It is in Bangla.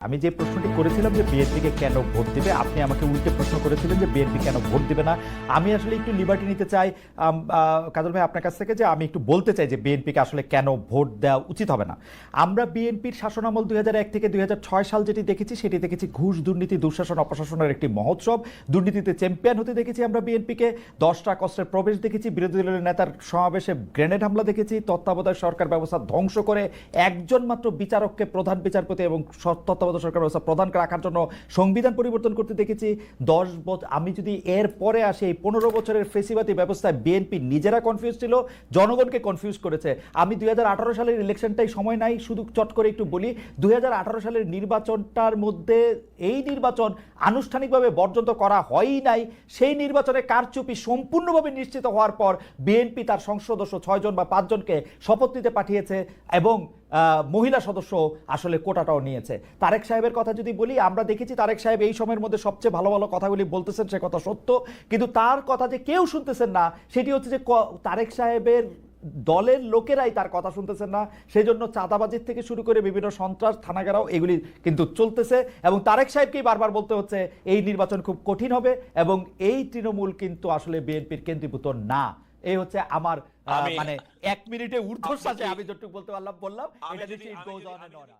আমি যে প্রশ্নটি করেছিলাম যে বিএনপিকে কেন ভোট দিবে, আপনি আমাকে উল্টে প্রশ্ন করেছিলেন যে বিএনপি কেন ভোট দিবে না। আমি আসলে একটু লিবার্টি নিতে চাই। কাজল ভাই, আপনার কাছ থেকে যে আমি একটু বলতে চাই যে বিএনপিকে আসলে কেন ভোট দেওয়া উচিত হবে না। আমরা বিএনপির শাসনামল দুই এক থেকে দুই হাজার ছয় সাল যেটি দেখেছি, সেটি দেখেছি ঘুষ, দুর্নীতি, দুঃশাসন, অপশাসনের একটি মহোৎসব। দুর্নীতিতে চ্যাম্পিয়ন হতে দেখেছি আমরা বিএনপিকে দশটা কষ্টের প্রবেশ দেখেছি। বিরোধী দলের নেতার সমাবেশে গ্রেনেড হামলা দেখেছি। তত্ত্বাবধায়ক সরকার ব্যবস্থা ধ্বংস করে একজন মাত্র বিচারককে প্রধান বিচারপতি এবং স- তত্ত্বাবধায়ক সরকার ব্যবস্থা প্রধান রাখার জন্য সংবিধান পরিবর্তন করতে দেখেছি। দশ বছর আমি যদি এর পরে আসি, এই পনেরো বছরের ফেসিবাদী ব্যবস্থায় বিএনপি নিজেরা কনফিউজ ছিল, জনগণকে কনফিউজ করেছে। আমি দুই হাজার আঠারো সালের ইলেকশনটাই সময় নাই, শুধু চট করে একটু বলি, দুই হাজার আঠারো সালের নির্বাচনটার মধ্যে এই নির্বাচন আনুষ্ঠানিকভাবে বর্জন করা হয়ই নাই। সেই নির্বাচনে কারচুপি সম্পূর্ণভাবে নিশ্চিত হওয়ার পর বিএনপি তার সংসদ সদস্য ছয়জন বা পাঁচজনকে শপথ নিতে পাঠিয়েছে এবং মহিলা সদস্য আসলে কোটাটাও নিয়েছে। তারেক সাহেবের কথা যদি বলি, আমরা দেখেছি তারেক সাহেব এই সময়ের মধ্যে সবচেয়ে ভালো ভালো কথাগুলি বলতেছেন, সে কথা সত্য। কিন্তু তার কথা যে কেউ শুনতেছেন না, সেটি হচ্ছে যে তারেক সাহেবের দলের লোকেরাই তার কথা শুনতেছেন না। সেই জন্য চাঁদাবাজির থেকে শুরু করে বিভিন্ন সন্ত্রাস, থানাগারাও এগুলি কিন্তু চলতেছে এবং তারেক সাহেবকেই বারবার বলতে হচ্ছে, এই নির্বাচন খুব কঠিন হবে এবং এই তৃণমূল কিন্তু আসলে বিএনপির কেন্দ্রীভূত না। এই হচ্ছে আমার আহ, মানে এক মিনিটে ঊর্ধ্বশ্বাসে আমি যতটুকু বলতে পারলাম বললাম এটা এটা যদি- গোজ অন এন্ড যদি-